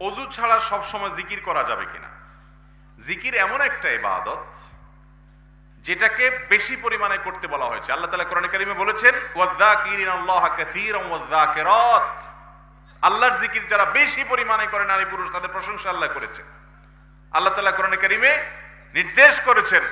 অজু ছাড়া সব সময় জিকির করা যাবে কিনা? জিকির এমন একটা ইবাদত যেটাকে বেশি পরিমাণে করতে বলা হয়েছে। আল্লাহ তাআলা কোরআন কারিমে বলেছেন আল্লাহর জিকির যারা বেশি পরিমাণে করে নারী পুরুষ, তাদের প্রশংসা আল্লাহ করেছেন। আল্লাহ তালা কোরআন কারিমে নির্দেশ করেছেন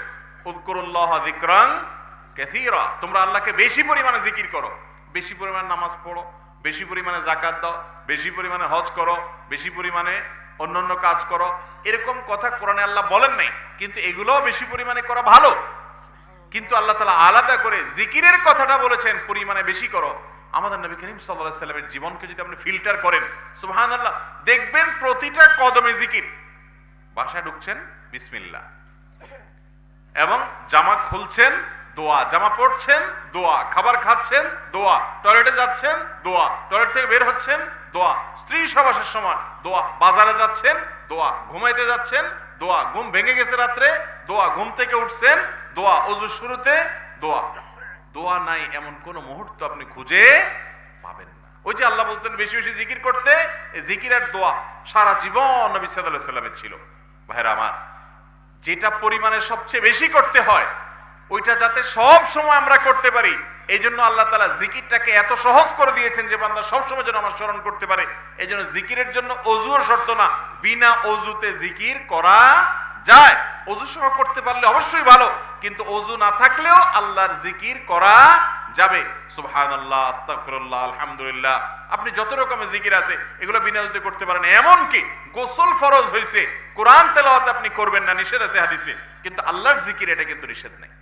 তোমরা আল্লাহকে বেশি পরিমাণে জিকির করো। বেশি পরিমাণে নামাজ পড়ো। বেশি পরিমাণে জাকাত দাও, বেশি পরিমাণে হজ করো, বেশি পরিমাণে অন্যান্য কাজ করো। এরকম কথা কোরআনে আল্লাহ বলেন নাই, কিন্তু এগুলোও বেশি পরিমাণে করা ভালো। কিন্তু আল্লাহ তালা আলাদা করে জিকিরের কথাটা বলেছেন, পরিমাণে বেশি করো। আমাদের নবী করিম সাল্লাহ সাল্লামের জীবনকে যদি আপনি ফিল্টার করেন সুহান আল্লাহ দেখবেন প্রতিটা কদমে জিকির। বাসায় ঢুকছেন, বিসমিল্লাহ। এবং জামা খুলছেন দোয়া। জামা পড়ছেন দোয়া। খাবার খাচ্ছেন, দোয়া। টয়লেটে যাচ্ছেন, দোয়া। টয়লেট থেকে বের হচ্ছেন, দোয়া। স্ত্রী সবাসের সময় দোয়া। বাজারে যাচ্ছেন, দোয়া। ঘুমাইতে যাচ্ছেন, দোয়া। ঘুম ভেঙে গেছে রাত্রে, দোয়া। ঘুম থেকে উঠছেন, দোয়া। অজু শুরুতে, দোয়া। দোয়া নাই এমন কোন মুহূর্ত আপনি খুঁজে পাবেন না। ওই যে আল্লাহ বলছেন, বেশি বেশি জিকির করতে জিকির আর দোয়া সারা জীবন নবী সাল্লামের ছিল। ভাইরা আমার, যেটা পরিমাণে সবচেয়ে বেশি করতে হয় ওইটা যাতে সব সময় আমরা করতে পারি। এই জন্য আল্লাহ তালা জিকিরটাকে এত সহজ করে দিয়েছেন যে বান্দা সব সময় যেন আমার স্মরণ করতে পারে। এই জন্য জিকিরের জন্য অজুও শর্ত না, বিনা অজুতে জিকির করা যায়। অজু সহ করতে পারলে অবশ্যই ভালো, কিন্তু অজু না থাকলেও আল্লাহর জিকির করা যাবে। সুবহানাল্লাহ, আস্তাগফিরুল্লাহ, আলহামদুলিল্লাহ। আপনি যত রকমের জিকির আছে, এগুলো বিনা অজুতে করতে পারেন। এমনকি গোসল ফরজ হয়েছে কোরআন তেলাওয়াত আপনি করবেন না, নিষেধ আছে হাদিসে, কিন্তু আল্লাহর জিকির এটা কিন্তু নিষেধ নেই।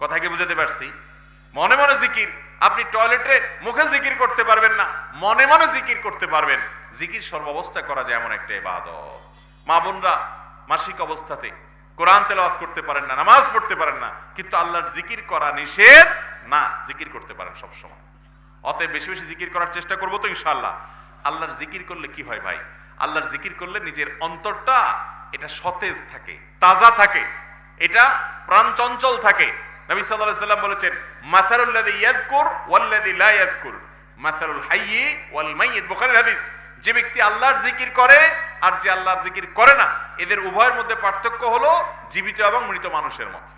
কথা কি বুঝাতে পারছি। মনে মনে জিকির, আপনি টয়লেটে মুখে জিকির করতে পারবেন না, মনে মনে জিকির করতে পারবেন। জিকির সর্বাবস্থা করা যায় এমন একটা ইবাদত। মা বোনরা মাসিক অবস্থাতে কোরআন তেলাওয়াত করতে পারেন না, নামাজ পড়তে পারেন না, কিন্তু আল্লাহর জিকির করা নিষেধ না, জিকির করতে পারেন সব সময় অতএব বেশি বেশি জিকির করার চেষ্টা করব তো ইনশাআল্লাহ। আল্লাহর জিকির করলে কি হয় ভাই? আল্লাহর জিকির করলে নিজের অন্তরটা এটা সতেজ থাকে, তাজা থাকে, এটা প্রাণ চঞ্চল থাকে। নবী আলাইহি সাল্লাম বলেছেন, মাসালুল লাযী ইয়াযকুর ওয়াল্লাযী লা ইয়াযকুর। মাসালুল হাইয়্যি ওয়াল মাইয়িত। বুখারীর হাদিস, যে ব্যক্তি আল্লাহর জিকির করে আর যে আল্লাহর জিকির করে না, এদের উভয়ের মধ্যে পার্থক্য হলো জীবিত এবং মৃত মানুষের মতো।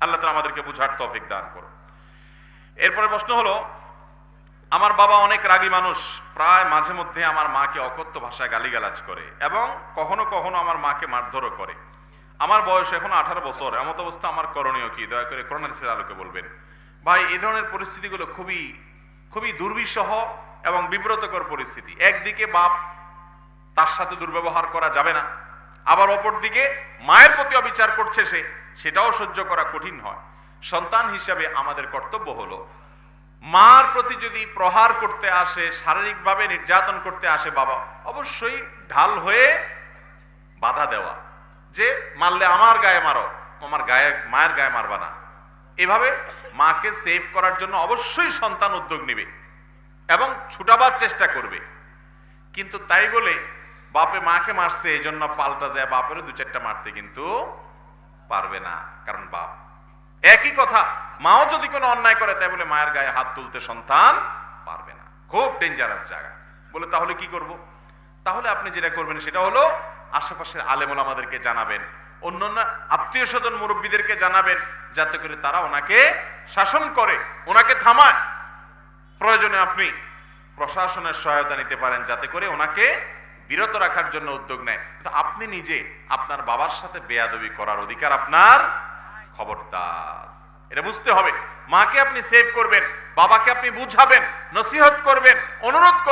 আল্লাহ তাআলা আমাদেরকে বুঝার তৌফিক দান করুন। এরপরে প্রশ্ন হলো, আমার বাবা অনেক রাগী মানুষ, প্রায় মাঝে মধ্যে আমার মাকে অকথ্য ভাষায় গালিগালাজ করে এবং কখনো কখনো আমার মাকে মারধরও করে। আমার বয়স এখন আঠারো বছর। এমত অবস্থা আমার করণীয় কি? দয়া করে করোনা দিসের আলোকে বলবেন। ভাই, এই ধরনের পরিস্থিতিগুলো খুবই খুবই দুর্বিষহ এবং বিব্রতকর পরিস্থিতি। একদিকে বাপ তার সাথে দুর্ব্যবহার করা যাবে না, আবার অপর দিকে মায়ের প্রতি অবিচার করছে সে, সেটাও সহ্য করা কঠিন হয়। সন্তান হিসাবে আমাদের কর্তব্য হলো, মার প্রতি যদি প্রহার করতে আসে, শারীরিকভাবে নির্যাতন করতে আসে বাবা, অবশ্যই ঢাল হয়ে বাধা দেওয়া। যে মারলে আমার গায়ে মারো আমার গায়ে, মায়ের গায়ে মারবা না। এভাবে মাকে সেভ করার জন্য অবশ্যই সন্তান উদ্যোগ নেবে এবং ছুটাবার চেষ্টা করবে। কিন্তু তাই বলে বাপে মাকে মারছে এই জন্য পাল্টা যায় বাপেরও দু চারটা মারতে কিন্তু পারবে না, কারণ বাপ। একই কথা, মাও যদি কোনো অন্যায় করে, তাই বলে মায়ের গায়ে হাত তুলতে সন্তান পারবে না। খুব ডেঞ্জারাস জায়গা। বলে তাহলে কি করব? তাহলে আপনি যেটা করবেন সেটা হলো আশেপাশের আলেমুল আমাদেরকে জানাবেন। অন্যান্য আত্মীয় স্বজন মুরব্বীদেরকে জানাবেন, যাতে করে তারা ওনাকে শাসন করে, ওনাকে থামায়। প্রয়োজনে আপনি প্রশাসনের সহায়তা নিতে পারেন, যাতে করে ওনাকে বিরত রাখার জন্য উদ্যোগ নেয়। কিন্তু আপনি নিজে আপনার বাবার সাথে বেয়াদবি করার অধিকার আপনার খবরদার। এটা বুঝতে হবে। মাকে আপনি সেভ করবেন, বাবাকে আপনি বুঝাবেন, নসিহত করবেন, অনুরোধ